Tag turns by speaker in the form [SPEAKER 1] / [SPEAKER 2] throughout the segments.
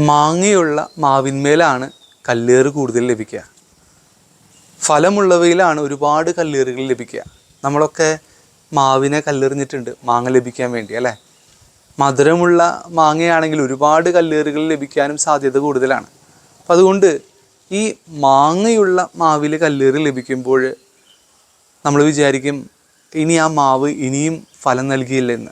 [SPEAKER 1] മാങ്ങയുള്ള മാവിന്മേലാണ് കല്ലേറ് കൂടുതൽ ലഭിക്കുക. ഫലമുള്ളവയിലാണ് ഒരുപാട് കല്ലേറുകൾ ലഭിക്കുക. നമ്മളൊക്കെ മാവിനെ കല്ലെറിഞ്ഞിട്ടുണ്ട് മാങ്ങ ലഭിക്കാൻ വേണ്ടി അല്ലേ? മധുരമുള്ള മാങ്ങയാണെങ്കിൽ ഒരുപാട് കല്ലേറുകൾ ലഭിക്കാനും സാധ്യത കൂടുതലാണ്. അപ്പം അതുകൊണ്ട് ഈ മാങ്ങയുള്ള മാവിൽ കല്ലേറ് ലഭിക്കുമ്പോൾ നമ്മൾ വിചാരിക്കും ഇനി ആ മാവ് ഇനിയും ഫലം നൽകിയില്ലെന്ന്.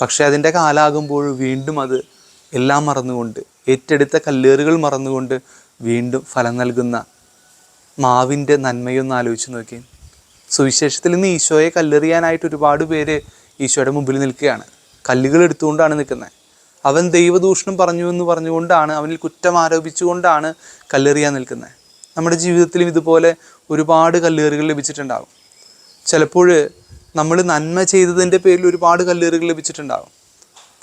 [SPEAKER 1] പക്ഷേ അതിന്റെ കാലാകുമ്പോൾ വീണ്ടും അത് എല്ലാം മറന്നുകൊണ്ട് ഏറ്റെടുത്ത കല്ലേറുകൾ മറന്നുകൊണ്ട് വീണ്ടും ഫലം നൽകുന്ന മാവിന്റെ നന്മയൊന്ന് ആലോചിച്ച് നോക്കി. സുവിശേഷത്തിൽ നിന്ന് ഈശോയെ കല്ലെറിയാനായിട്ട് ഒരുപാട് പേര് ഈശോയുടെ മുമ്പിൽ നിൽക്കുകയാണ്. കല്ലുകൾ എടുത്തുകൊണ്ടാണ് നിൽക്കുന്നത്. അവൻ ദൈവദൂഷണം പറഞ്ഞു എന്ന് പറഞ്ഞുകൊണ്ടാണ് അവനിൽ കുറ്റം ആരോപിച്ചുകൊണ്ടാണ് കല്ലെറിയാൻ നിൽക്കുന്നത്. നമ്മുടെ ജീവിതത്തിലും ഇതുപോലെ ഒരുപാട് കല്ലേറുകൾ ലഭിച്ചിട്ടുണ്ടാകും. ചിലപ്പോൾ നമ്മൾ നന്മ ചെയ്തതിന്റെ പേരിൽ ഒരുപാട് കല്ലേറുകൾ ലഭിച്ചിട്ടുണ്ടാകും.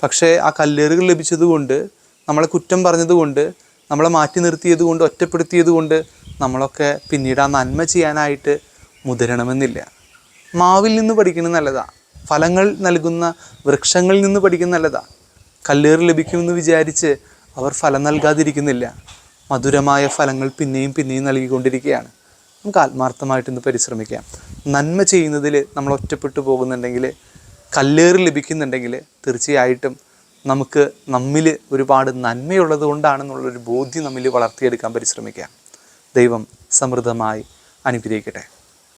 [SPEAKER 1] പക്ഷേ ആ കല്ലേറുകൾ ലഭിച്ചതുകൊണ്ട് നമ്മളെ കുറ്റം പറഞ്ഞതുകൊണ്ട് നമ്മളെ മാറ്റി നിർത്തിയത് കൊണ്ട് ഒറ്റപ്പെടുത്തിയത് കൊണ്ട് നമ്മളൊക്കെ പിന്നീട് ആ നന്മ ചെയ്യാനായിട്ട് മുതിരണമെന്നില്ല. മാവിൽ നിന്ന് പഠിക്കുന്നത് നല്ലതാണ് ഫലങ്ങൾ നൽകുന്ന വൃക്ഷങ്ങളിൽ നിന്ന് പഠിക്കുന്നത് നല്ലതാണ് കല്ലേറ് ലഭിക്കുമെന്ന് വിചാരിച്ച് അവർ ഫലം നൽകാതിരിക്കുന്നില്ല. മധുരമായ ഫലങ്ങൾ പിന്നെയും പിന്നെയും നൽകിക്കൊണ്ടിരിക്കുകയാണ്. നമുക്ക് ആത്മാർത്ഥമായിട്ട് ഇന്ന് പരിശ്രമിക്കാം. നന്മ ചെയ്യുന്നതിൽ നമ്മൾ ഒറ്റപ്പെട്ടു പോകുന്നുണ്ടെങ്കിൽ കല്ലേറ് ലഭിക്കുന്നുണ്ടെങ്കിൽ തീർച്ചയായിട്ടും നമുക്ക് നമ്മിൽ ഒരുപാട് നന്മയുള്ളത് കൊണ്ടാണെന്നുള്ളൊരു ബോധ്യം നമ്മിൽ വളർത്തിയെടുക്കാൻ പരിശ്രമിക്കാം. ദൈവം സമൃദ്ധമായി അനുഗ്രഹിക്കട്ടെ.